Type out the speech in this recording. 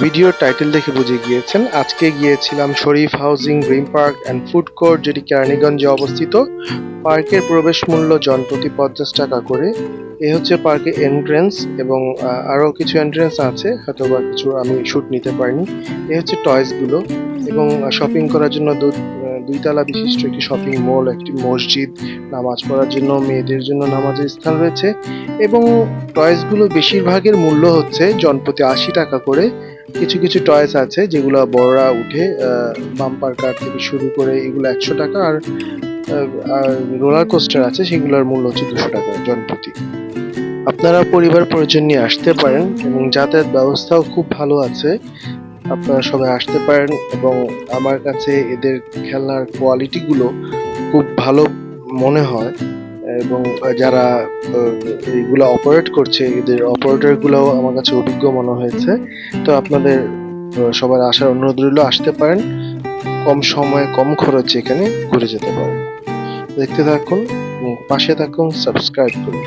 ভিডিওর টাইটেল দেখে বুঝে গিয়েছেন আজকে গিয়েছিলাম Sharif housing green park and food court যেটি কেরানীগঞ্জে অবস্থিত। পার্কের প্রবেশ মূল্য জনপ্রতি পঞ্চাশ টাকা করে। এ হচ্ছে পার্কের এন্ট্রেন্স এবং আরও আরও কিছু এন্ট্রেন্স আছে হয়তো বা কিছু আমি শ্যুট নিতে পারিনি। এ হচ্ছে টয়েসগুলো এবং শপিং করার জন্য দু- আহ, দুইতলা বিশিষ্ট একটি শপিং মল একটি মসজিদ, নামাজ পড়ার জন্য, মেয়েদের জন্য নামাজের স্থান রয়েছে এবং টয়েসগুলো বেশিরভাগের মূল্য হচ্ছে জনপ্রতি আশি টাকা করে। কিছু কিছু টয়েস আছে যেগুলো বড়রা উঠে বাম্পার কার থেকে শুরু করে এগুলো একশো টাকা আর আর রোলার কোস্টার আছে সেগুলোর মূল্য হচ্ছে দুশো টাকা জনপ্রতি। আপনারা পরিবার পরিজন নিয়ে আসতে পারেন এবং যাতায়াত ব্যবস্থাও খুব ভালো আছে। আপনারা সবাই আসতে পারেন এবং আমার কাছে এদের খেলনার কোয়ালিটিগুলো খুব ভালো মনে হয় এবং যারা এইগুলো অপারেট করছে, এদের অপারেটর গুলোও আমার কাছে অভিজ্ঞ মনে হয়েছে। তো আপনাদের সবার আসার অনুরোধ রইল, আসতে পারেন। কম সময়ে, কম খরচে এখানে ঘুরে যেতে পারেন। দেখতে থাকুন পাশে থাকুন, সাবস্ক্রাইব করুন।